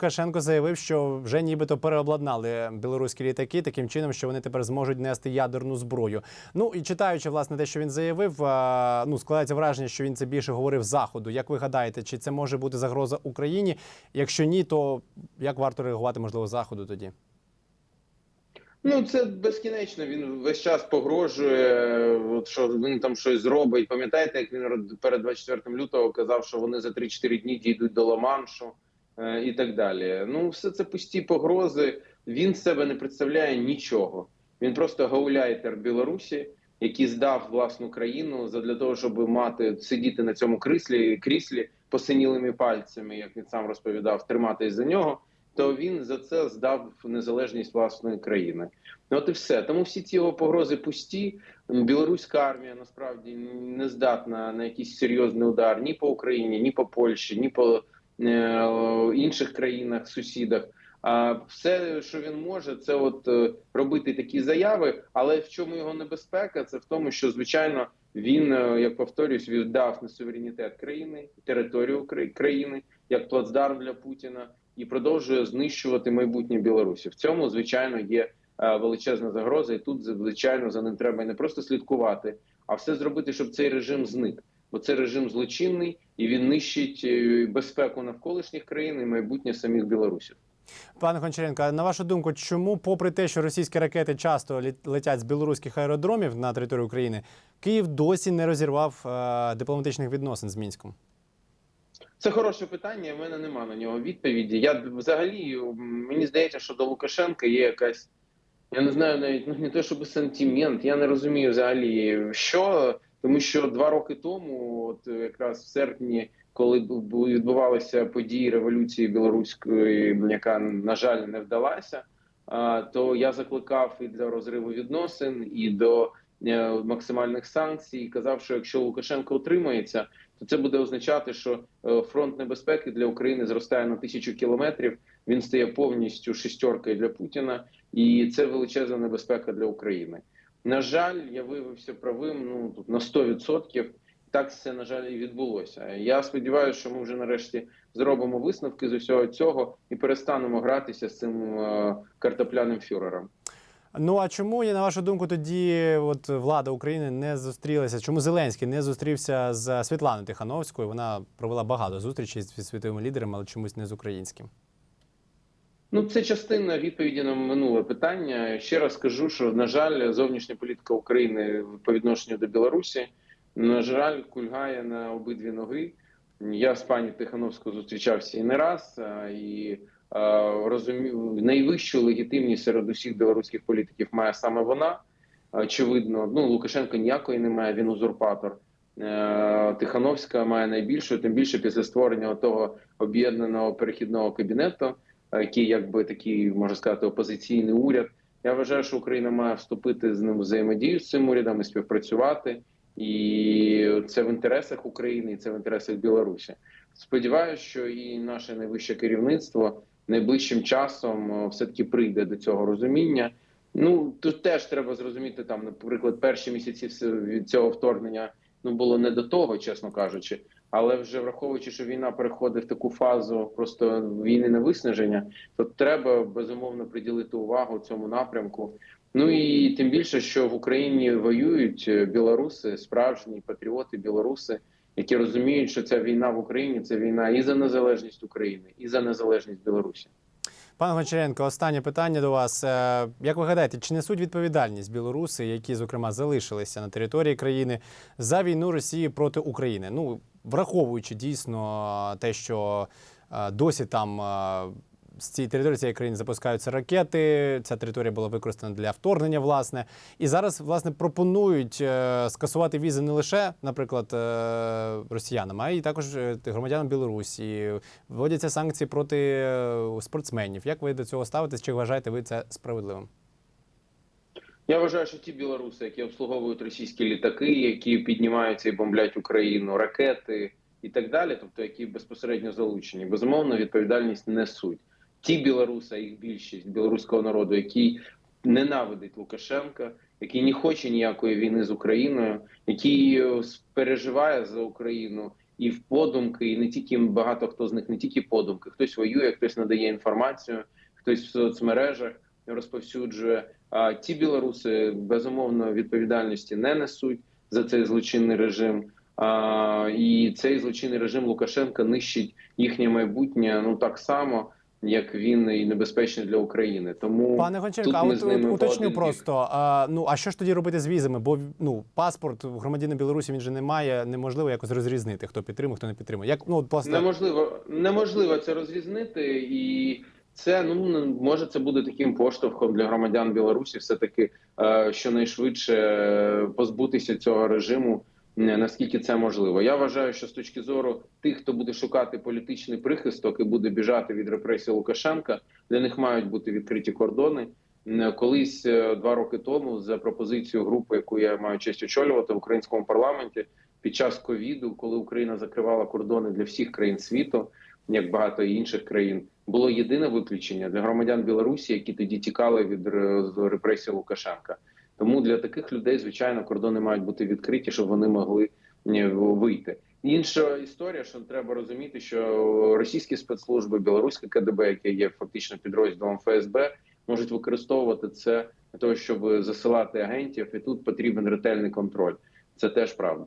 Лукашенко заявив, що вже нібито переобладнали білоруські літаки таким чином, що вони тепер зможуть нести ядерну зброю. Ну і читаючи власне те, що він заявив, ну складається враження, що він це більше говорив заходу. Як ви гадаєте, чи це може бути загроза Україні? Якщо ні, то як варто реагувати можливо заходу тоді? Ну, це безкінечно. Він весь час погрожує, от що він там щось зробить. Пам'ятаєте, як він перед 24 лютого казав, що вони за 3-4 дні дійдуть до Ла-Маншу і так далі. Ну, все це пусті погрози. Він себе не представляє нічого. Він просто гауляйтер Білорусі, який здав власну країну задля того, щоб мати сидіти на цьому кріслі, кріслі посинілими пальцями, як він сам розповідав, триматись за нього то він за це здав незалежність власної країни. Ну от і все. Тому всі ці його погрози пусті. Білоруська армія насправді не здатна на якийсь серйозний удар ні по Україні, ні по Польщі, ні по е, інших країнах, сусідах. А все, що він може, це от е, робити такі заяви. Але в чому його небезпека? Це в тому, що звичайно він, е, як повторюсь, віддав на суверенітет країни, територію кра- країни як плацдарм для Путіна і продовжує знищувати майбутнє Білорусі. В цьому звичайно є е, величезна загроза, і тут звичайно за ним треба не просто слідкувати, а все зробити, щоб цей режим зник. Бо це режим злочинний і він нищить е, безпеку навколишніх країн і майбутнє самих білорусів. Пане Гончаренко, на вашу думку, чому, попри те, що російські ракети часто летять з білоруських аеродромів на територію України, Київ досі не розірвав е, дипломатичних відносин з Мінськом? Це хороше питання. в мене нема на нього відповіді. Я взагалі мені здається, що до Лукашенка є якась. Я не знаю навіть ну не те, щоб сентимент. Я не розумію взагалі що, тому що два роки тому, от якраз в серпні, коли бу- бу- відбувалися події революції білоруської, яка на жаль не вдалася, то я закликав і для розриву відносин, і до е, максимальних санкцій. І казав, що якщо Лукашенко утримається, то це буде означати, що е, фронт небезпеки для України зростає на тисячу кілометрів. Він стає повністю шестеркою для Путіна, і це величезна небезпека для України. На жаль, я виявився правим ну тут на 100%. Так це на жаль і відбулося. Я сподіваюся, що ми вже нарешті зробимо висновки з усього цього і перестанемо гратися з цим е, картопляним фюрером. Ну а чому, я, на вашу думку, тоді от влада України не зустрілася? Чому Зеленський не зустрівся з Світланою Тихановською? Вона провела багато зустрічей з світовими лідерами, але чомусь не з українським. Ну, це частина відповіді на минуле питання. Ще раз скажу, що на жаль, зовнішня політика України по відношенню до Білорусі на жаль кульгає на обидві ноги. Я з пані Тихановською зустрічався і не раз, і а, розумію, найвищу легітимність серед усіх білоруських політиків має саме вона. Очевидно, ну Лукашенко ніякої не має, він узурпатор. Е, Тихановська має найбільшу, тим більше після створення того об'єднаного перехідного кабінету який якби такий можна сказати опозиційний уряд. Я вважаю, що Україна має вступити з ним взаємодію з цим урядом і співпрацювати, і це в інтересах України, і це в інтересах Білорусі. Сподіваюся, що і наше найвище керівництво найближчим часом все таки прийде до цього розуміння. Ну тут теж треба зрозуміти там, наприклад, перші місяці від цього вторгнення ну було не до того, чесно кажучи. Але вже враховуючи, що війна переходить в таку фазу просто війни на виснаження, то треба безумовно приділити увагу цьому напрямку. Ну і тим більше, що в Україні воюють е, білоруси, справжні патріоти, білоруси, які розуміють, що ця війна в Україні це війна і за незалежність України, і за незалежність Білорусі. Пане Гончаренко, останнє питання до вас. Е, Як ви гадаєте, чи несуть відповідальність білоруси, які зокрема залишилися на території країни за війну Росії проти України? Ну враховуючи дійсно те, що е, досі там е, з цієї території цієї країни запускаються ракети. Ця територія була використана для вторгнення, власне, і зараз власне пропонують е, скасувати візи не лише, наприклад, е, росіянам, а й також е, громадянам Білорусі. Вводяться санкції проти спортсменів. Як ви до цього ставитесь? Чи вважаєте ви це справедливим? Я вважаю, що ті білоруси, які обслуговують російські літаки, які піднімаються і бомблять Україну, ракети і так далі, тобто які безпосередньо залучені, безумовно, відповідальність несуть. Ті білоруси, їх більшість білоруського народу, який ненавидить Лукашенка, який не хоче ніякої війни з Україною, який е, переживає за Україну і в подумки, і не тільки багато хто з них не тільки подумки. Хтось воює, хтось надає інформацію, хтось в соцмережах розповсюджує. А ті білоруси безумовно відповідальності не несуть за цей злочинний режим. А, і цей злочинний режим Лукашенка нищить їхнє майбутнє ну так само, як він і небезпечний для України. Тому Пане Гончаренко, тут а от, по уточню просто. А, ну а що ж тоді робити з візами? Бо ну паспорт громадянина Білорусі він же не має, неможливо якось розрізнити, хто підтримує, хто не підтримує. Як ну от просто Неможливо, неможливо це розрізнити, і це ну може це буде таким поштовхом для громадян Білорусі, все таки е, щонайшвидше е, позбутися цього режиму. Е, Наскільки це можливо, я вважаю, що з точки зору тих, хто буде шукати політичний прихисток і буде біжати від репресій Лукашенка, для них мають бути відкриті кордони. Е, Колись е, два роки тому, за пропозицією групи, яку я маю честь очолювати в українському парламенті, під час ковіду, коли Україна закривала кордони для всіх країн світу, як багато інших країн, було єдине виключення для громадян Білорусі, які тоді тікали від ре- з репресій Лукашенка. Тому для таких людей, звичайно, кордони мають бути відкриті, щоб вони могли вийти. Інша історія, що треба розуміти, що російські спецслужби, білоруське КДБ, яке є фактично підрозділом ФСБ, можуть використовувати це для того, щоб засилати агентів, і тут потрібен ретельний контроль. Це теж правда.